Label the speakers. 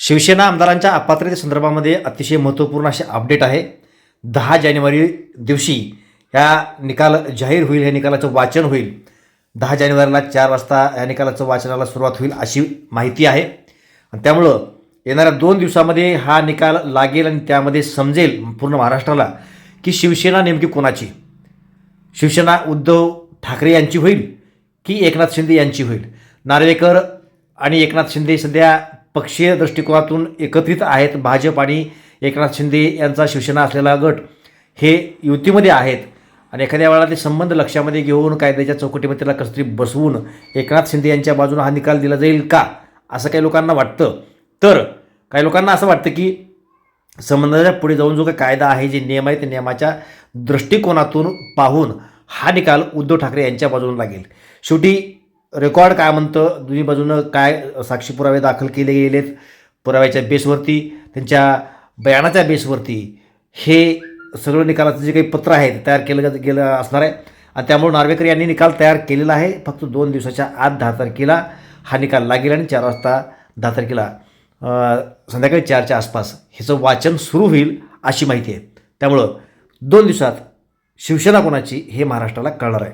Speaker 1: शिवसेना आमदारांच्या अपात्रतेसंदर्भामध्ये अतिशय महत्त्वपूर्ण असे अपडेट आहे. दहा जानेवारी दिवशी या निकाल जाहीर होईल या निकालाचं वाचन होईल. दहा जानेवारीला चार वाजता या निकालाचं वाचनाला सुरुवात होईल अशी माहिती आहे. आणि त्यामुळं येणाऱ्या दोन दिवसामध्ये हा निकाल लागेल आणि त्यामध्ये समजेल पूर्ण महाराष्ट्राला की शिवसेना नेमकी कोणाची? शिवसेना उद्धव ठाकरे यांची होईल की एकनाथ शिंदे यांची होईल? नार्वेकर आणि एकनाथ शिंदे सध्या पक्षीय दृष्टिकोनातून एकत्रित आहेत भाजप आणि एकनाथ शिंदे यांचा शिवसेना असलेला गट. हे युतीमध्ये आहेत. आणि एखाद्या वेळेला ते संबंध लक्षामध्ये घेऊन कायद्याच्या चौकटीमध्ये त्याला कसं तरी बसवून एकनाथ शिंदे यांच्या बाजूने हा निकाल दिला जाईल का? असं काही लोकांना वाटतं. तर काही लोकांना असं वाटतं की संबंधाच्या पुढे जाऊन जो काही कायदा आहे जे नियम आहे त्या नियमाच्या दृष्टिकोनातून पाहून हा निकाल उद्धव ठाकरे यांच्या बाजूने लागेल. शेवटी रेकॉर्ड काय म्हणतं दोन्ही बाजूनं काय साक्षी पुरावे दाखल केले गेलेत पुराव्याच्या बेसवरती त्यांच्या बयानाच्या बेसवरती हे सगळं निकालाचं जे काही पत्र आहे ते तयार केलं गेलं असणार आहे. आणि त्यामुळे नार्वेकर यांनी निकाल तयार केलेला आहे फक्त दोन दिवसाच्या आत दहा तारखेला हा निकाल लागेल आणि चार वाजता दहा तारखेला संध्याकाळी चारच्या आसपास ह्याचं वाचन सुरू होईल अशी माहिती आहे. त्यामुळं दोन दिवसात शिवसेना कोणाची हे महाराष्ट्राला कळणार आहे.